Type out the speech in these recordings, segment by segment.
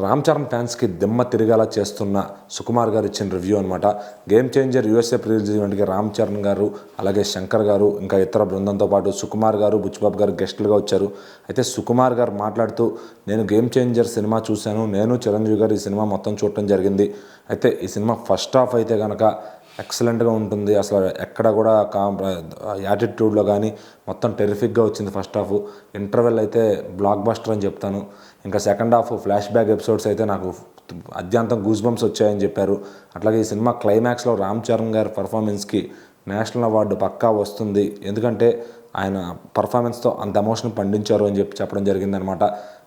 రామ్ చరణ్ ఫ్యాన్స్కి దిమ్మ తిరిగేలా చేస్తున్న సుకుమార్ గారు ఇచ్చిన రివ్యూ అనమాట గేమ్ చేంజర్ యూఎస్ఏ ప్రిలీజ్ ఈవెంట్కి రామ్ చరణ్ గారు అలాగే శంకర్ గారు ఇంకా ఇతర బృందంతో పాటు సుకుమార్ గారు బుచ్చిబాబు గారు గెస్టులుగా వచ్చారు. అయితే సుకుమార్ గారు మాట్లాడుతూ నేను గేమ్ చేంజర్ సినిమా చూశాను. నేను చిరంజీవి గారు ఈ సినిమా మొత్తం చూడటం జరిగింది. అయితే ఈ సినిమా ఫస్ట్ హాఫ్ అయితే కనుక ఎక్సలెంట్గా ఉంటుంది. అసలు ఎక్కడ కూడా కాం యాటిట్యూడ్లో కానీ మొత్తం టెరిఫిక్గా వచ్చింది ఫస్ట్ హాఫ్. ఇంటర్వెల్ అయితే బ్లాక్ బస్టర్ అని చెప్తాను. ఇంకా second half flashback episodes అయితే నాకు అత్యంతం గూస్ బంప్స్ వచ్చాయని చెప్పారు. అట్లాగే ఈ సినిమా క్లైమాక్స్లో రామ్ చరణ్ గారి పర్ఫార్మెన్స్కి నేషనల్ అవార్డు పక్కా వస్తుంది. ఎందుకంటే ఆయన పర్ఫార్మెన్స్తో అంత ఎమోషన్ పండించారు అని చెప్పి చెప్పడం జరిగిందనమాట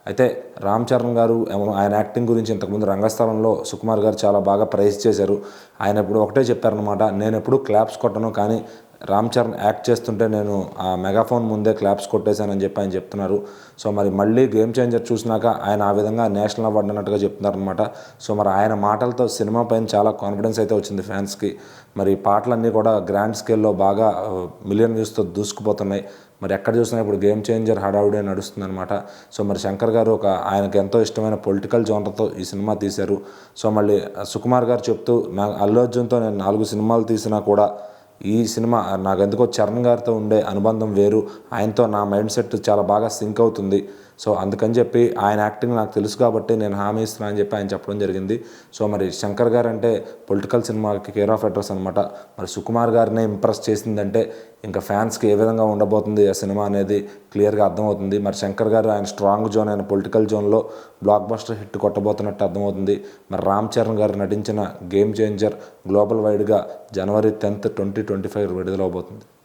అయితే రామ్ చరణ్ గారు ఆయన యాక్టింగ్ గురించి ఇంతకుముందు రంగస్థలంలో సుకుమార్ గారు చాలా బాగా ప్రైజ్ చేశారు. ఆయన ఇప్పుడు ఒకటే చెప్పారనమాట నేను ఎప్పుడు క్లాప్స్ కొట్టను కానీ రామ్ చరణ్ యాక్ట్ చేస్తుంటే నేను ఆ మెగాఫోన్ ముందే క్లాప్స్ కొట్టేశానని చెప్పి ఆయన చెప్తున్నారు. సో మరి మళ్ళీ గేమ్ చేంజర్ చూసినాక ఆయన ఆ విధంగా నేషనల్ అవార్డు అన్నట్టుగా చెప్తున్నారనమాట సో మరి ఆయన మాటలతో సినిమా పైన చాలా కాన్ఫిడెన్స్ అయితే వచ్చింది ఫ్యాన్స్కి. మరి పాటలన్నీ కూడా గ్రాండ్ స్కేల్లో బాగా మిలియన్ వ్యూస్తో దూసుకుపోతున్నాయి. మరి ఎక్కడ చూసినా ఇప్పుడు గేమ్ చేంజర్ హడావుడే నడుస్తుంది అనమాట సో మరి శంకర్ గారు ఒక ఆయనకు ఎంతో ఇష్టమైన పొలిటికల్ జోనర్తో ఈ సినిమా తీశారు. సో మళ్ళీ సుకుమార్ గారు చెప్తూ అల్లు అర్జున్తో నేను నాలుగు సినిమాలు తీసినా కూడా ఈ సినిమా నాకెందుకో చరణ్ గారితో ఉండే అనుబంధం వేరు. ఆయనతో నా మైండ్ సెట్ చాలా బాగా సింక్ అవుతుంది. సో అందుకని చెప్పి ఆయన యాక్టింగ్ నాకు తెలుసు కాబట్టి నేను హామీ ఇస్తున్నా అని చెప్పి ఆయన చెప్పడం జరిగింది. సో మరి శంకర్ గారు అంటే పొలిటికల్ సినిమాకి కేర్ ఆఫ్ అడ్రస్ అనమాట మరి సుకుమార్ గారిని ఇంప్రెస్ చేసిందంటే ఇంకా ఫ్యాన్స్కి ఏ విధంగా ఉండబోతుంది ఆ సినిమా అనేది క్లియర్గా అర్థమవుతుంది. మరి శంకర్ గారు ఆయన స్ట్రాంగ్ జోన్ అయిన పొలిటికల్ జోన్లో బ్లాక్ బస్టర్ హిట్ కొట్టబోతున్నట్టు అర్థమవుతుంది. మరి రామ్ చరణ్ గారు నటించిన గేమ్ చేంజర్ గ్లోబల్ వైడ్గా జనవరి టెన్త్ ట్వంటీ ట్వంటీ ఫైవ్ విడుదలవబోతుంది.